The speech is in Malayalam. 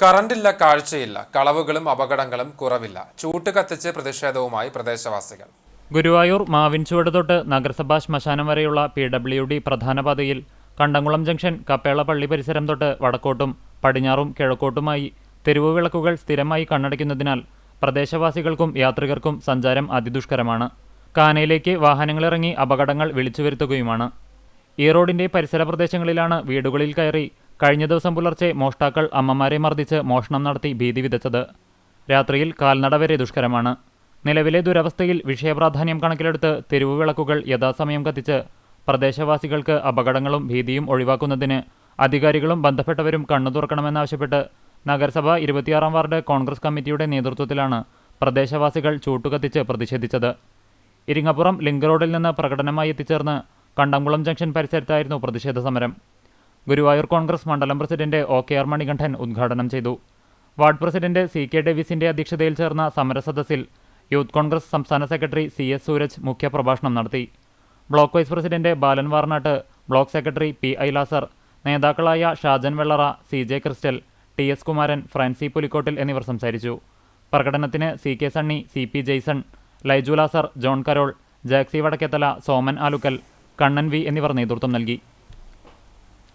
കറണ്ടില്ല കാഴ്ചയില്ല കളവുകളും അപകടങ്ങളും കുറവില്ല. ചൂട്ട് കത്തിച്ച് പ്രതിഷേധവുമായി പ്രദേശവാസികൾ. ഗുരുവായൂർ മാവിൻചുവട് തൊട്ട് നഗരസഭാ ശ്മശാനം വരെയുള്ള പി ഡബ്ല്യു ഡി പ്രധാന പാതയിൽ കണ്ടംകുളം ജംഗ്ഷൻ കപ്പേള പള്ളി പരിസരം തൊട്ട് വടക്കോട്ടും പടിഞ്ഞാറും കിഴക്കോട്ടുമായി തെരുവു വിളക്കുകൾ സ്ഥിരമായി കണ്ണടയ്ക്കുന്നതിനാൽ പ്രദേശവാസികൾക്കും യാത്രികർക്കും സഞ്ചാരം അതിദുഷ്കരമാണ്. കാനയിലേക്ക് വാഹനങ്ങളിറങ്ങി അപകടങ്ങൾ വിളിച്ചു വരുത്തുകയുമാണ് ഈ റോഡിന്റെ പരിസര പ്രദേശങ്ങളിലാണ് വീടുകളിൽ കയറി കഴിഞ്ഞ ദിവസം പുലർച്ചെ മോഷ്ടാക്കൾ അമ്മമാരെ മർദ്ദിച്ച് മോഷണം നടത്തി ഭീതി വിതച്ചത്. രാത്രിയിൽ കാൽനട വരെ ദുഷ്കരമാണ്. നിലവിലെ ദുരവസ്ഥയിൽ വിഷയപ്രാധാന്യം കണക്കിലെടുത്ത് തെരുവുവിളക്കുകൾ യഥാസമയം കത്തിച്ച് പ്രദേശവാസികൾക്ക് അപകടങ്ങളും ഭീതിയും ഒഴിവാക്കുന്നതിന് അധികാരികളും ബന്ധപ്പെട്ടവരും കണ്ണു തുറക്കണമെന്നാവശ്യപ്പെട്ട് നഗരസഭ ഇരുപത്തിയാറാം വാർഡ് കോൺഗ്രസ് കമ്മിറ്റിയുടെ നേതൃത്വത്തിലാണ് പ്രദേശവാസികൾ ചൂട്ടുകത്തിച്ച് പ്രതിഷേധിച്ചത്. ഇരിങ്ങപ്പുറം ലിങ്ക് റോഡിൽ നിന്ന് പ്രകടനമായി എത്തിച്ചേർന്ന് കണ്ടംകുളം ജംഗ്ഷൻ പരിസരത്തായിരുന്നു പ്രതിഷേധ സമരം. ഗുരുവായൂർ കോൺഗ്രസ് മണ്ഡലം president O K R Manikandan ഉദ്ഘാടനം ചെയ്തു. വാർഡ് പ്രസിഡന്റ് സി കെ ഡേവിസിന്റെ അധ്യക്ഷതയിൽ ചേർന്ന സമരസദസ്സിൽ യൂത്ത് കോൺഗ്രസ് സംസ്ഥാന സെക്രട്ടറി സി എസ് സൂരജ് മുഖ്യപ്രഭാഷണം നടത്തി. Block vice president Balan Varnat block secretary P I Lazar നേതാക്കളായ Shajan Vellara C J Crystal T S Kumaran Francy Pulikottil എന്നിവർ സംസാരിച്ചു. പ്രകടനത്തിന് C K Sunny C P Jaison Laiju Lazar John Carol Jaxy Vadakkethala Soman Alukkal Kannan V എന്നിവർ നേതൃത്വം നൽകി.